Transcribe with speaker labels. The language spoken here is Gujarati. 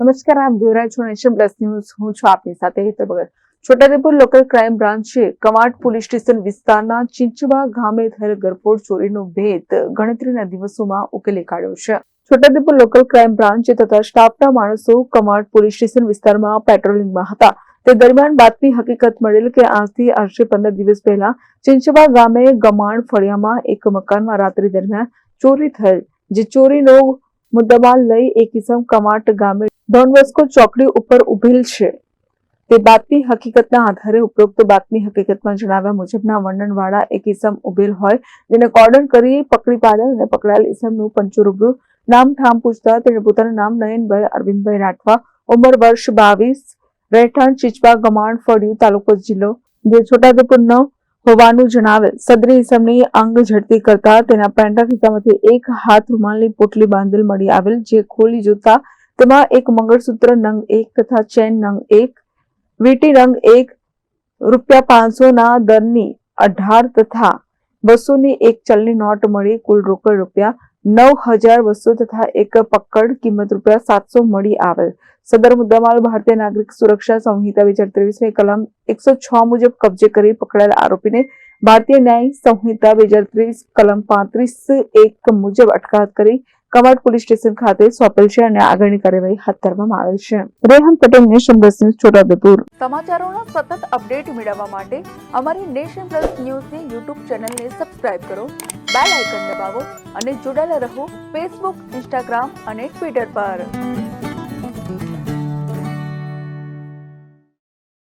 Speaker 1: નમસ્કાર, આપ જોઈ છો નેશન પ્લસ ન્યૂઝ. હું છું આપની સાથે હેતર ભગત. છોટાઉદેપુર લોકલ ક્રાઇમ બ્રાન્ચે કવાડ પોલીસ સ્ટેશન વિસ્તારના ચિંચવા ગામે થયેલ ગરફોડ ચોરીનો ભેદ ગણતરીના દિવસોમાં ઉકેલી કાઢ્યો છે. છોટાઉદેપુર લોકલ ક્રાઇમ બ્રાન્ચે તથા સ્ટાફના માણસો કમાડ પોલીસ સ્ટેશન વિસ્તારમાં પેટ્રોલિંગમાં હતા. તે દરમિયાન બાતમી હકીકત મળેલ કે આજથી આશરે પંદર દિવસ પહેલા ચિંચવા ગામે ગમાણ ફળિયામાં એક મકાનમાં રાત્રિ દરમિયાન ચોરી થયેલ, જે ચોરીનો મુદ્દામાલ લઈ એક કિસમ કમાટ ગામે ડોન બોસ્કો ચોકડી ઉપર ઉભેલ છે. તે બાતમી હકીકતના આધારે ઉપરોક્ત બાતમી હકીકતમાં જણાવ્યા મુજબના વર્ણનવાળા એક ઇસમ ઉભેલ હોય, જેને કોર્ડન કરી પકડી પાડેલ અને પકડાયેલ ઇસમનું પંચુરૂબરૂ નામ ઠામ પૂછતા તેણે પોતાનું નામ નયનભાઈ અરવિંદભાઈ રાઠવા, ઉંમર વર્ષ બાવીસ, રહેઠાણ ચિચવા ગમાણ ફળિયું તાલુકો જિલ્લો. જે છોટાઉદેપુરનો હોવાનું જણાવેલ સદરી ઇસમની અંગ ઝડપી કરતા તેના પેન્ટા ખિસ્સામાંથી એક હાથ રૂમાલની પોટલી બાંધેલ મળી આવેલ, જે ખોલી જોતા તેમાં એક મંગળસૂત્ર નંગ એક તથા ચેન નંગ એક, વીટી રંગ એક, રૂપિયા પાંચસો ના દરની અઢાર તથા બસોની એક ચલની નોટ મળી કુલ રોકડ રૂપિયા નવ હજાર બસો તથા એક પકડ કિંમત રૂપિયા સાતસો મળી આવેલ. સદર મુદ્દામાલ, ભારતીય નાગરિક સુરક્ષા સંહિતા બે હજાર ત્રેવીસની કલમ એકસો છ મુજબ કબજે કરી પકડાયેલ આરોપીને ભારતીય ન્યાય સંહિતા બે હજાર ત્રીસ કલમ પાંત્રીસ એક મુજબ અટકાયત કરી કવાડ પોલીસ સ્ટેશન ખાતે સોંપેલ છે અને આગળની કાર્યવાહી હાથ ધરવામાં આવેલ છે। Rehan Patel Nation Plus News Chhota Udaipur સમાચારોના સતત અપડેટ મેળવવા માટે અમારી નેશન પ્લસ ન્યૂઝની યુટ્યુબ ચેનલને સબસ્ક્રાઇબ કરો, બેલ આઇકન દબાવો અને જોડાયેલા રહો ફેસબુક, ઇન્સ્ટાગ્રામ અને ટ્વિટર પર.